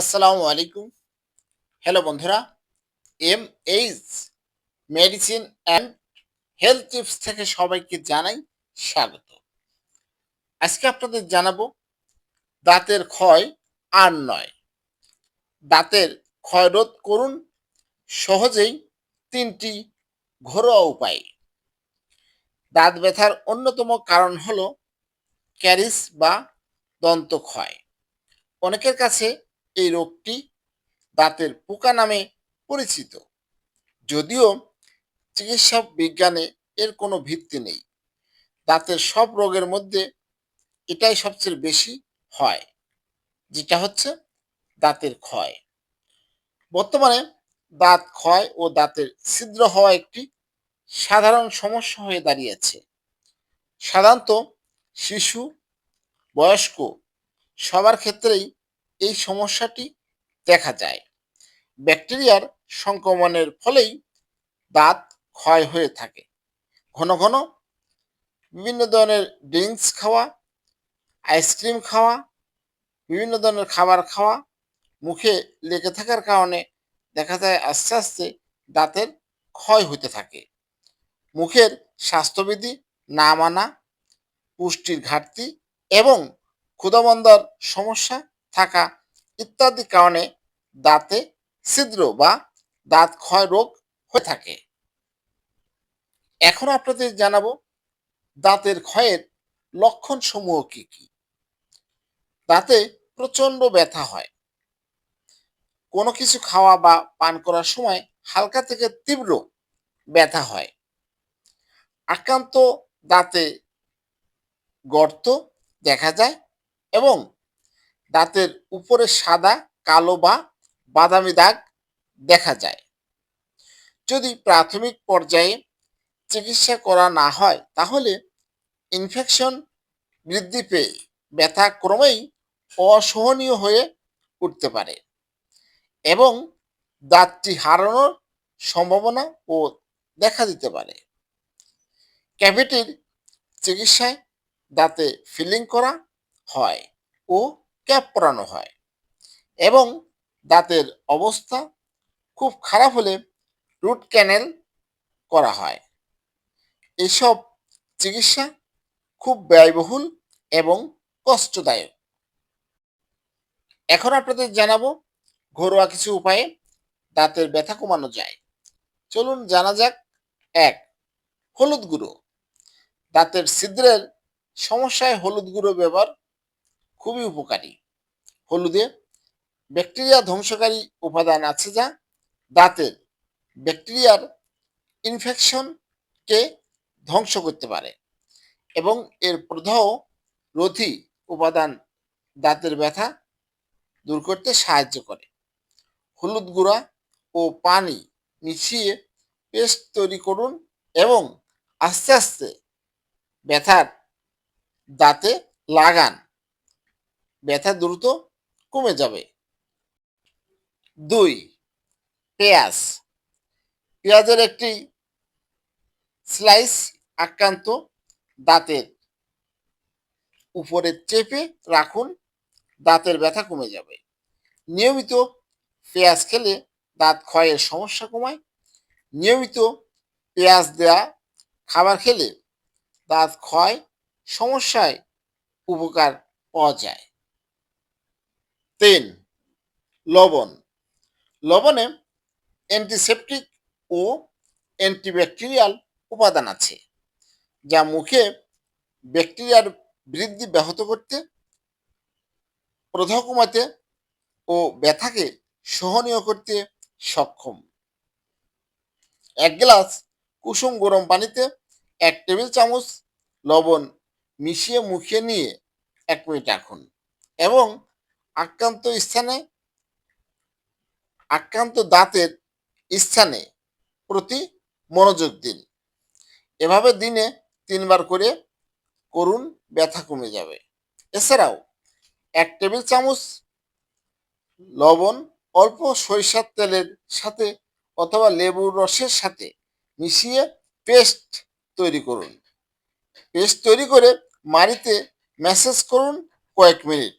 আসসালামু আলাইকুম। হ্যালো বন্ধুরা M H medicine and health tips থেকে সবাইকে জানাই স্বাগত। আজকে আপনাদের জানাব দাঁতের ক্ষয় আর নয়। দাঁতের ক্ষয় রোধ করুন, সহজেই তিনটি ঘরোয়া উপায়। দাঁত ব্যথার অন্যতম কারণ হলো ক্যারিস বা দন্ত ক্ষয় অনেকের কাছে এই রোগটি দাঁতের পোকা নামে পরিচিত। যদিও চিকিৎসা বিজ্ঞানে এর কোনো ভিত্তি নেই। দাঁতের সব রোগের মধ্যে এটাই সবচেয়ে বেশি হয়, যেটা হচ্ছে দাঁতের ক্ষয়। বর্তমানে দাঁত ক্ষয় ও দাঁতের ছিদ্র হওয়া একটি সাধারণ সমস্যা হয়ে দাঁড়িয়েছে। সাধারণত শিশু, বয়স্ক সবার ক্ষেত্রেই এই সমস্যাটি দেখা যায়। ব্যাকটেরিয়ার সংক্রমণের ফলেই দাঁত ক্ষয় হয়ে থাকে। ঘন ঘন বিভিন্ন ধরনের ড্রিঙ্কস খাওয়া, আইসক্রিম খাওয়া, বিভিন্ন ধরনের খাবার খাওয়া মুখে লেগে থাকার কারণে দেখা যায় আস্তে আস্তে দাঁতের ক্ষয় হতে থাকে। মুখের স্বাস্থ্যবিধি না মানা, পুষ্টির ঘাটতি এবং ক্ষুদাবন্দার সমস্যা থাকা ইত্যাদি কারণে দাঁতে ছিদ্র বা দাঁত ক্ষয় রোগ হয়ে থাকে। এখন আপনাদের জানাব দাঁতের ক্ষয়ের লক্ষণ সমূহ কি কি? দাঁতে প্রচণ্ড ব্যথা হয়। কোনো কিছু খাওয়া বা পান করার সময় হালকা থেকে তীব্র ব্যথা হয়। আক্রান্ত দাঁতে গর্ত দেখা যায় এবং দাঁতের উপরে সাদা, কালো বা বাদামি দাগ দেখা যায়। যদি প্রাথমিক পর্যায়ে চিকিৎসা করা না হয়, তাহলে ইনফেকশন বৃদ্ধি পেয়ে ব্যথা ক্রমেই অসহনীয় হয়ে উঠতে পারে এবং দাঁতটি হারানোর সম্ভাবনা ও দেখা দিতে পারে। ক্যাভিটির চিকিৎসায় দাঁতে ফিলিং করা হয় ও ক্যাপ পরানো হয়। এবং দাঁতের অবস্থা খুব খারাপ হলে রুট ক্যানেল করা হয়। এসব চিকিৎসা খুব ব্যয়বহুল এবং কষ্টদায়ক। এখন আপনাদের জানাব ঘরোয়া কিছু উপায়ে দাঁতের ব্যথা কমানো যায়। চলুন জানা যাক। এক, হলুদ গুঁড়ো। দাঁতের ছিদ্রের সমস্যায় হলুদ গুঁড়ো ব্যবহার খুবই উপকারী। হলুদে ব্যাকটেরিয়া ধ্বংসকারী উপাদান আছে যা দাঁতের ব্যাকটেরিয়ার ইনফেকশনকে ধ্বংস করতে পারে এবং এর প্রদাহ রোধী উপাদান দাঁতের ব্যথা দূর করতে সাহায্য করে। হলুদ গুঁড়া ও পানি মিশিয়ে পেস্ট তৈরি করুন এবং আস্তে আস্তে ব্যথার দাঁতে লাগান। ব্যথা দ্রুত কমে যাবে। দুই, পেঁয়াজ। পেঁয়াজের একটি স্লাইস আক্রান্ত দাঁতের উপরে চেপে রাখুন, দাঁতের ব্যথা কমে যাবে। নিয়মিত পেঁয়াজ খেলে দাঁত ক্ষয়ের সমস্যা কমায়। নিয়মিত পেঁয়াজ দেওয়া খাবার খেলে দাঁত ক্ষয় সমস্যায় উপকার পাওয়া যায়। তিন, লবণ। লবণে অ্যান্টিসেপটিক ও অ্যান্টিব্যাকটেরিয়াল উপাদান আছে, যা মুখে ব্যাকটেরিয়ার বৃদ্ধি ব্যাহত করতে কমাতে ও ব্যথাকে সহনীয় করতে সক্ষম। এক গ্লাস কুসুম গরম পানিতে এক টেবিল চামচ লবণ মিশিয়ে মুখে নিয়ে এক মিনিট রাখুন এবং আক্রান্ত স্থানে, আক্রান্ত দাঁতের স্থানে প্রতি মনোযোগ দিন। এভাবে দিনে তিনবার করে করুন, ব্যথা কমে যাবে। এছাড়াও এক টেবিল চামচ লবণ, অল্প সরিষার তেলের সাথে অথবা লেবুর রসের সাথে মিশিয়ে পেস্ট তৈরি করুন। পেস্ট তৈরি করে মাড়িতে ম্যাসেজ করুন কয়েক মিনিট।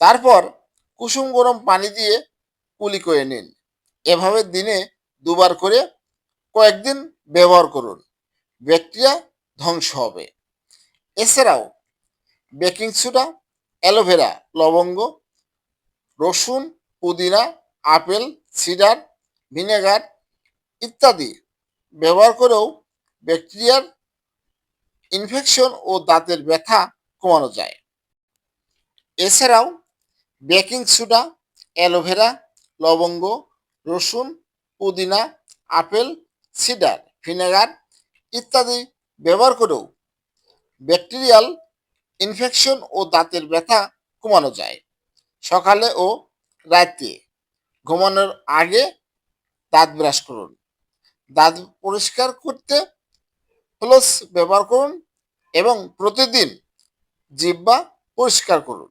তারপর কুসুম গরম পানি দিয়ে কুলি করে নিন। এভাবে দিনে দুবার করে কয়েকদিন ব্যবহার করুন। ব্যাকটেরিয়া ধ্বংস হবে। এছাড়াও বেকিং সোডা, অ্যালোভেরা, লবঙ্গ, রসুন, পুদিনা, আপেল, সিডার, ভিনেগার ইত্যাদি ব্যবহার করেও ব্যাকটেরিয়ার ইনফেকশন ও দাঁতের ব্যথা কমানো যায়। এছাড়াও বেকিং সোডা, অ্যালোভেরা, লবঙ্গ, রসুন, পুদিনা, আপেল, সিডার, ভিনেগার ইত্যাদি ব্যবহার করেও ব্যাকটেরিয়াল ইনফেকশন ও দাঁতের ব্যথা কমানো যায়। সকালে ও রাতে ঘুমানোর আগে দাঁত ব্রাশ করুন। দাঁত পরিষ্কার করতে ফ্লোস ব্যবহার করুন এবং প্রতিদিন জিব্বা পরিষ্কার করুন।